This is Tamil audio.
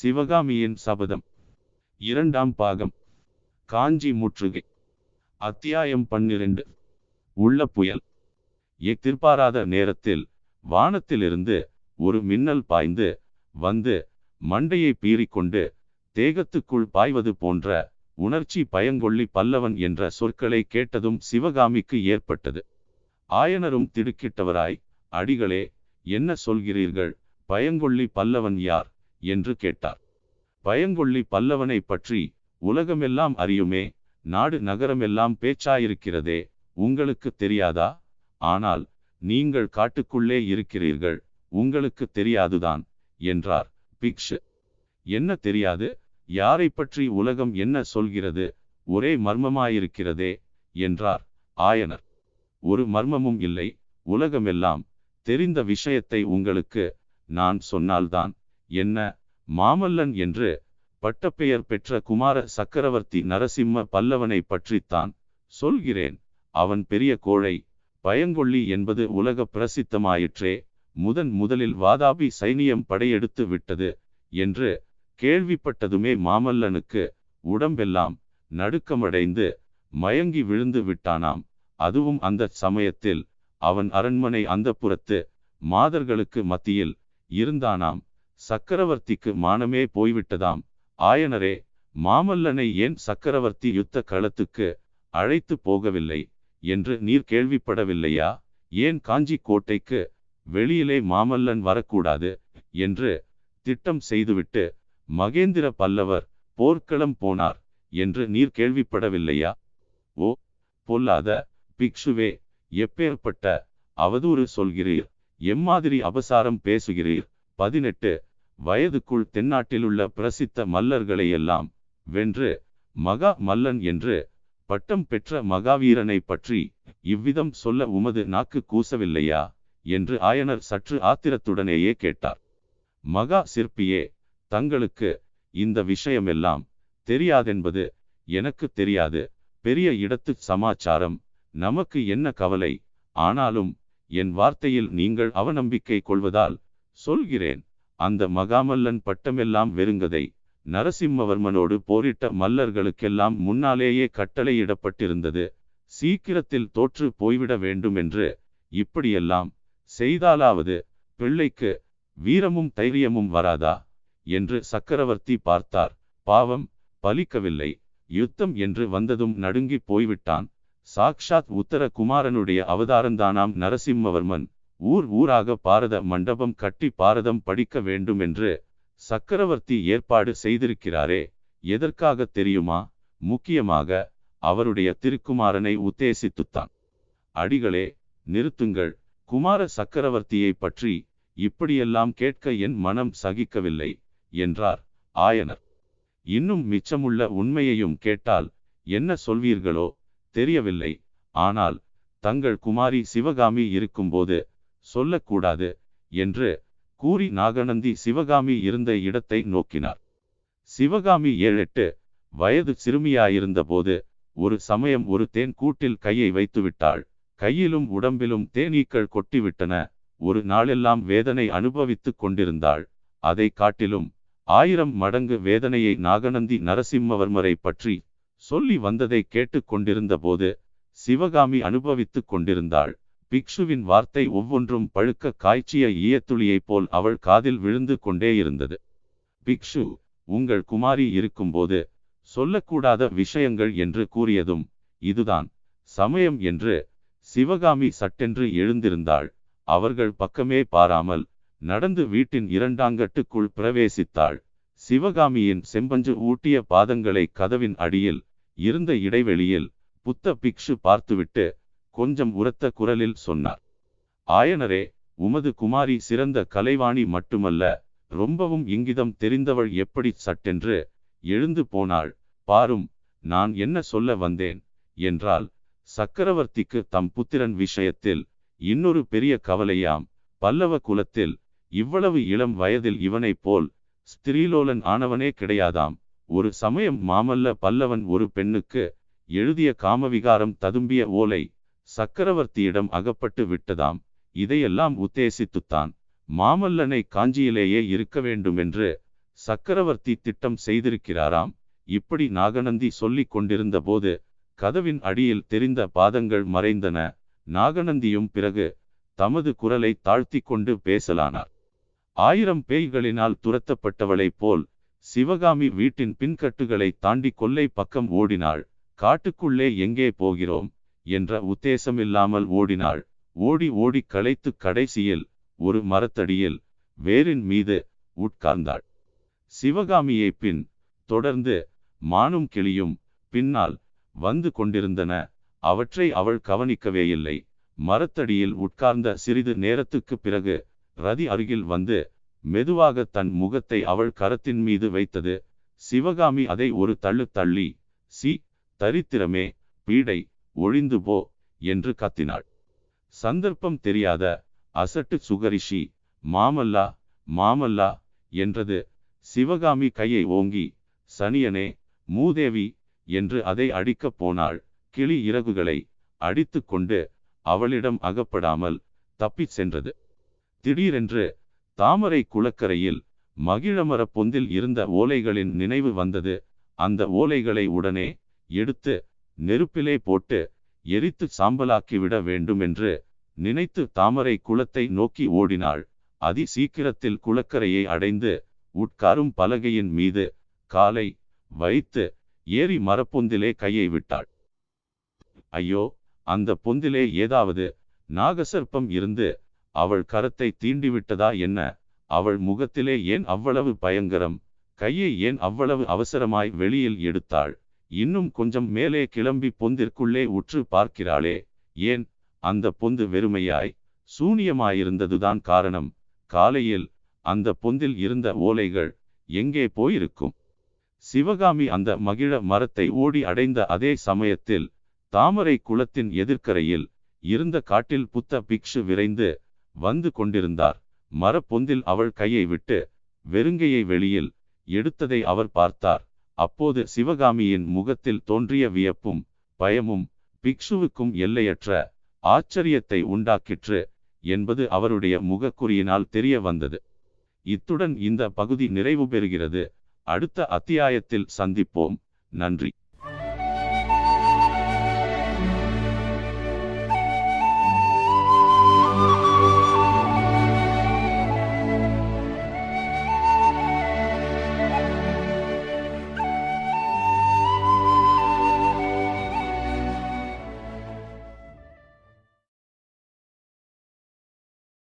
சிவகாமியின் சபதம். இரண்டாம் பாகம். காஞ்சி முற்றுகை. அத்தியாயம் பன்னிரண்டு. உள்ள புயல். எதிர்பாராத நேரத்தில் வானத்திலிருந்து ஒரு மின்னல் பாய்ந்து வந்து மண்டையை பீறிக்கொண்டு தேகத்துக்குள் பாய்வது போன்ற உணர்ச்சி பயங்கொள்ளி பல்லவன் என்ற சொற்களை கேட்டதும் சிவகாமிக்கு ஏற்பட்டது. ஆயனரும் திடுக்கிட்டவராய் அடிகளே என்ன சொல்கிறீர்கள்? பயங்கொள்ளி பல்லவன் யார்? என்று கேட்டார். பயங்கொள்ளி பல்லவனை பற்றி உலகமெல்லாம் அறியுமே நாடு நகரமெல்லாம் பேச்சாயிருக்கிறதே உங்களுக்கு தெரியாதா? ஆனால் நீங்கள் காட்டுக்குள்ளே இருக்கிறீர்கள் உங்களுக்கு தெரியாதுதான் என்றார். பிக்ஷு. என்ன தெரியாது? யாரை பற்றி உலகம் என்ன சொல்கிறது? ஒரே மர்மமாயிருக்கிறதே என்றார் ஆயனர். ஒரு மர்மமும் இல்லை உலகமெல்லாம் தெரிந்த விஷயத்தை உங்களுக்கு நான் சொன்னால்தான் என்ன? மாமல்லன் என்று பட்டப்பெயர் பெற்ற குமார சக்கரவர்த்தி நரசிம்ம பல்லவனை பற்றித்தான் சொல்கிறேன். அவன் பெரிய கோழை பயங்கொள்ளி என்பது உலக பிரசித்தமாயிற்றே முதன் முதலில் வாதாபி சைனியம் படையெடுத்து விட்டது என்று கேள்விப்பட்டதுமே மாமல்லனுக்கு உடம்பெல்லாம் நடுக்கமடைந்து மயங்கி விழுந்து விட்டானாம். அதுவும் அந்த சமயத்தில் அவன் அரண்மனை அந்த புறத்து மாதர்களுக்கு மத்தியில் இருந்தானாம். சக்கரவர்த்திக்கு மானமே போய்விட்டதாம். ஆயனரே மாமல்லனை ஏன் சக்கரவர்த்தி யுத்த களத்துக்கு அழைத்து போகவில்லை என்று நீர் கேள்விப்படவில்லையா? ஏன் காஞ்சி கோட்டைக்கு வெளியிலே மாமல்லன் வரக்கூடாது என்று திட்டம் செய்துவிட்டு மகேந்திர பல்லவர் போர்க்களம் போனார் என்று நீர் கேள்விப்படவில்லையா? ஓ பொல்லாத பிக்ஷுவே எப்பேற்பட்ட அவதூறு சொல்கிறீர்? எம்மாதிரி அபசாரம் பேசுகிறீர்? பதினெட்டு வயதுக்குள் தென்னாட்டிலுள்ள பிரசித்த மல்லர்களையெல்லாம் வென்று மகா மல்லன் என்று பட்டம் பெற்ற மகாவீரனை பற்றி இவ்விதம் சொல்ல உமது நாக்கு கூசவில்லையா? என்று ஆயனர் சற்று ஆத்திரத்துடனேயே கேட்டார். மகா சிற்பியே தங்களுக்கு இந்த விஷயமெல்லாம் தெரியாதென்பது எனக்கு தெரியாது. பெரிய இடத்து சமாச்சாரம் நமக்கு என்ன கவலை? ஆனாலும் என் வார்த்தையில் நீங்கள் அவநம்பிக்கை கொள்வதால் சொல்கிறேன். அந்த மகாமல்லன் பட்டமெல்லாம் வெறுங்கதை. நரசிம்மவர்மனோடு போரிட்ட மல்லர்களுக்கெல்லாம் முன்னாலேயே கட்டளையிடப்பட்டிருந்தது. சீக்கிரத்தில் தோற்று போய்விட வேண்டுமென்று இப்படியெல்லாம் செய்தாலாவது பிள்ளைக்கு வீரமும் தைரியமும் வராதா? என்று சக்கரவர்த்தி பார்த்தார். பாவம் பலிக்கவில்லை. யுத்தம் என்று வந்ததும் நடுங்கி போய்விட்டான். சாக்ஷாத் உத்தர குமாரனுடைய அவதாரந்தானாம் நரசிம்மவர்மன். ஊர் ஊராக பாரத மண்டபம் கட்டி பாரதம் படிக்க வேண்டும் என்று சக்கரவர்த்தி ஏற்பாடு செய்திருக்கிறாரே எதற்காக தெரியுமா? முக்கியமாக அவருடைய திருக்குமாரனை உத்தேசித்துத்தான். அடிகளே நிறுத்துங்கள். குமார சக்கரவர்த்தியை பற்றி இப்படியெல்லாம் கேட்க என் மனம் சகிக்கவில்லை என்றார் ஆயனர். இன்னும் மிச்சமுள்ள உண்மையையும் கேட்டால் என்ன சொல்வீர்களோ தெரியவில்லை. ஆனால் தங்கள் குமாரி சிவகாமி இருக்கும்போது சொல்லக்கூடாது என்று கூறி நாகநந்தி சிவகாமி இருந்த இடத்தை நோக்கினார். சிவகாமி ஏழெட்டு வயது சிறுமியாயிருந்தபோது ஒரு சமயம் ஒரு தேன் கூட்டில் கையை வைத்துவிட்டாள். கையிலும் உடம்பிலும் தேனீக்கள் கொட்டிவிட்டன. ஒரு நாளெல்லாம் வேதனை அனுபவித்துக் கொண்டிருந்தாள். அதை காட்டிலும் ஆயிரம் மடங்கு வேதனையை நாகநந்தி நரசிம்மவர்மரை பற்றி சொல்லி வந்ததை கேட்டு கொண்டிருந்த போது சிவகாமி அனுபவித்துக் கொண்டிருந்தாள். பிக்ஷுவின் வார்த்தை ஒவ்வொன்றும் பழுக்க காய்ச்சிய ஈயத்துளியைப் போல் அவள் காதில் விழுந்து கொண்டே இருந்தது பிக்ஷு உங்கள் குமாரி இருக்கும்போது சொல்லக்கூடாத விஷயங்கள் என்று கூறியதும் இதுதான். சமயம் என்று சிவகாமி சட்டென்று எழுந்திருந்தாள். அவர்கள் பக்கமே பாராமல் நடந்து வீட்டின் இரண்டாங்கட்டுக்குள் பிரவேசித்தாள். சிவகாமியின் செம்பஞ்சு ஊட்டிய பாதங்களை கதவின் அடியில் இருந்த இடைவெளியில் புத்த பிக்ஷு பார்த்துவிட்டு கொஞ்சம் உரத்த குரலில் சொன்னார். ஆயனரே உமது குமாரி சிறந்த கலைவாணி மட்டுமல்ல ரொம்பவும் இங்கிதம் தெரிந்தவள் எப்படி சட்டென்று எழுந்து போனாள். பாரும் நான் என்ன சொல்ல வந்தேன்? என்றால் சக்கரவர்த்திக்கு தம் புத்திரன் விஷயத்தில் இன்னொரு பெரிய கவலையாம். பல்லவ குலத்தில் இவ்வளவு இளம் வயதில் இவனைப் போல் ஸ்திரீலோலன் ஆனவனே கிடையாதாம். ஒரு சமயம் மாமல்ல பல்லவன் ஒரு பெண்ணுக்கு எழுதிய காமவிகாரம் ததும்பிய ஓலை சக்கரவர்த்தியிடம் அகப்பட்டு விட்டதாம். இதையெல்லாம் உத்தேசித்துத்தான் மாமல்லனை காஞ்சியிலேயே இருக்க வேண்டுமென்று சக்கரவர்த்தி திட்டம் செய்திருக்கிறாராம். இப்படி நாகநந்தி சொல்லிக் கொண்டிருந்த போது கதவின் அடியில் தெரிந்த பாதங்கள் மறைந்தன. நாகநந்தியும் பிறகு தமது குரலை தாழ்த்தி கொண்டு பேசலானார். ஆயிரம் பேய்களினால் துரத்தப்பட்டவளைப் போல் சிவகாமி வீட்டின் பின்கட்டுகளை தாண்டி கொல்லை பக்கம் ஓடினாள். காட்டுக்குள்ளே எங்கே போகிறோம்? என்ற உத்தேசமில்லாமல் ஓடினாள். ஓடி ஓடி களைத்து கடைசியில் ஒரு மரத்தடியில் வேரின் மீது உட்கார்ந்தாள். சிவகாமியை பின் தொடர்ந்து மானும் கிளியும் பின்னால் வந்து கொண்டிருந்தன. அவற்றை அவள் கவனிக்கவே இல்லை. மரத்தடியில் உட்கார்ந்த சிறிது நேரத்துக்கு பிறகு ரதி அருகில் வந்து மெதுவாக தன் முகத்தை அவள் கரத்தின் மீது வைத்தது. சிவகாமி அதை ஒரு தள்ளு தள்ளி சி தரித்திரமே பீடை ஒழிந்து போ என்று கத்தினாள். சந்தர்ப்பம் தெரியாத அசட்டு சுகரிஷி மாமல்லா மாமல்லா என்றது சிவகாமி கையை ஓங்கி சனியனே மூதேவி என்று அதை அடிக்கப் போனாள். கிளி இறகுகளை அடித்து கொண்டு அவளிடம் அகப்படாமல் தப்பிச் சென்றது. திடீரென்று தாமரை குளக்கரையில் மகிழமர பொந்தில் இருந்த ஓலைகளின் நினைவு வந்தது. அந்த ஓலைகளை உடனே எடுத்து நெருப்பிலே போட்டு எரித்து சாம்பலாக்கிவிட வேண்டும் என்று நினைத்து தாமரை குளத்தை நோக்கி ஓடினாள். அதி சீக்கிரத்தில் குளக்கரையை அடைந்து உட்காரும் பலகையின் மீது காலை வைத்து ஏறி மரப்பொந்திலே கையை விட்டாள். ஐயோ அந்த பொந்திலே ஏதாவது நாகசர்ப்பம் இருந்து அவள் கரத்தை தீண்டிவிட்டதா என்ன? அவள் முகத்திலே ஏன் அவ்வளவு பயங்கரம்? கையை ஏன் அவ்வளவு அவசரமாய் வெளியில் எடுத்தாள்? இன்னும் கொஞ்சம் மேலே கிளம்பி பொந்திற்குள்ளே உற்று பார்க்கிறாளே ஏன் அந்த பொந்து வெறுமையாய் சூனியமாயிருந்ததுதான் காரணம். காலையில் அந்த பொந்தில் இருந்த ஓலைகள் எங்கே போயிருக்கும்? சிவகாமி அந்த மகிழ மரத்தை ஓடி அடைந்த அதே சமயத்தில் தாமரை குளத்தின் எதிர்க்கரையில் இருந்த காட்டில் புத்த பிக்ஷு விரைந்து வந்து கொண்டிருந்தார். மரப்பொந்தில் அவள் கையை விட்டு வெறுங்கையை வெளியில் எடுத்ததை அவர் பார்த்தார். அப்போது சிவகாமியின் முகத்தில் தோன்றிய வியப்பும் பயமும் பிக்ஷுவுக்கும் எல்லையற்ற ஆச்சரியத்தை உண்டாக்கிற்று என்பது அவருடைய முகக்குறியினால் தெரிய வந்தது. இத்துடன் இந்த பகுதி நிறைவு பெறுகிறது அடுத்த அத்தியாயத்தில் சந்திப்போம். நன்றி.